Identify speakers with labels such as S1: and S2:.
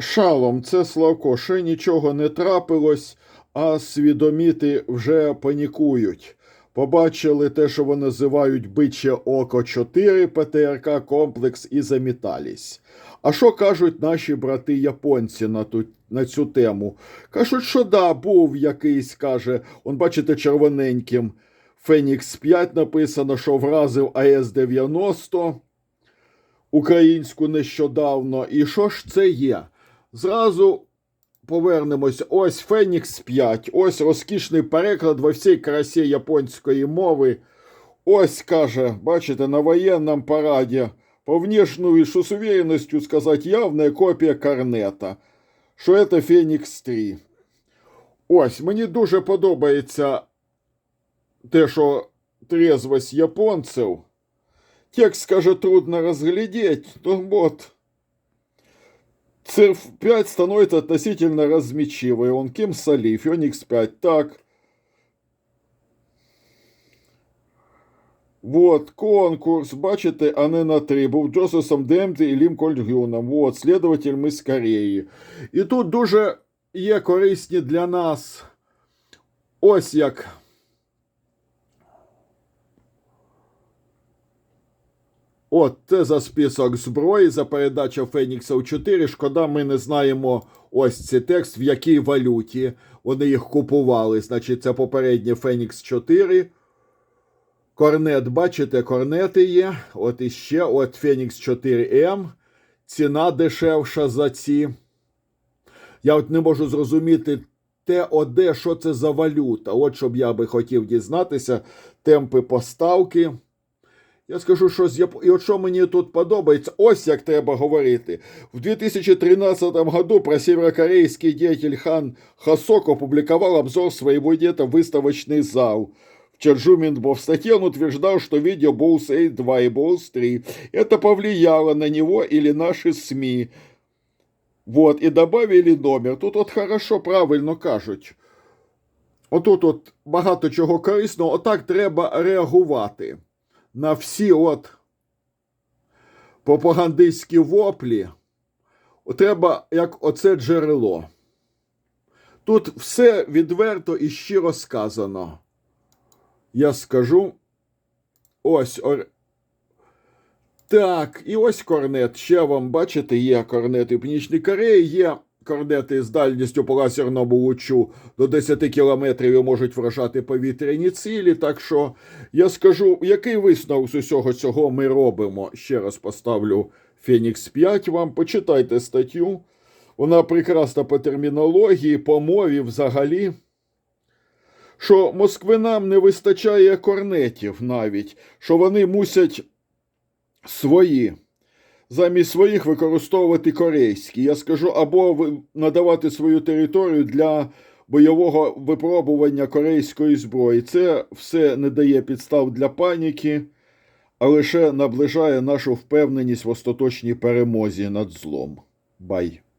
S1: Шалом, це Славко, ще нічого не трапилось, а свідоміти вже панікують. Побачили те, що вони називають биче око 4 ПТРК комплекс і замітались. А що кажуть наші брати японці на, ту, на цю тему? Кажуть, що да, був якийсь, каже, он бачите, червоненьким Фенікс 5 написано, що вразив АС-90 українську нещодавно. І що ж це є? Зразу повернемось. Ось Фенікс 5, ось розкішний переклад во всій красі японської мови. Ось каже, бачите, на воєнному параді по внешню що з уверенностью сказать явная копія Корнета, що це Фенікс 3. Ось, мені дуже подобається те, що трезвость японців. Текст, каже, трудно разглядеть, но вот. Цирф 5 становится относительно размечивой. Он Ким Соли, Феникс 5. Так. Вот, конкурс, бачите, а не на три. Був Джосесом Демти і Лім Кольгюном. Вот, слідователь ми з Кореї. І тут дуже є корисні для нас. Ось як. От це за список зброї, за передача Феніксів 4. Шкода, ми не знаємо ось цей текст, в якій валюті вони їх купували. Значить, це попереднє Фенікс 4. Корнет, бачите, корнети є. От іще, от Фенікс 4М. Ціна дешевша за ці. Я от не можу зрозуміти ТОД, що це за валюта. От щоб я би хотів дізнатися, темпи поставки. Я скажу, що з Яп... І от що мені тут подобається, ось як треба говорити. В 2013 году про северокорейский деятель Хан Хасок опубликовал обзор своего где-то выставочный зал. В Чарджуминбо в статье он утверждал, что видео Bulls 8 2 и Bulls 3 это повлияло на него или наши СМИ. Вот, и добавили номер. Тут от хорошо, правильно кажуть. Отут от багато чого корисного, отак треба реагувати на всі от пропагандистські воплі, треба як оце джерело. Тут все відверто і щиро сказано. Я скажу. Ось. Ор... Так, і ось корнет. Ще вам, бачите, є корнети в Північній Кореї, є корнети з дальністю по лазерному лучу до 10 кілометрів і можуть вражати повітряні цілі. Так що я скажу, який висновок з усього цього ми робимо. Ще раз поставлю Фенікс 5 вам. Почитайте статтю. Вона прекрасна по термінології, по мові взагалі. Що москвинам не вистачає корнетів навіть, що вони мусять свої замість своїх використовувати корейські. Я скажу, або надавати свою територію для бойового випробування корейської зброї. Це все не дає підстав для паніки, а лише наближає нашу впевненість в остаточній перемозі над злом. Бай.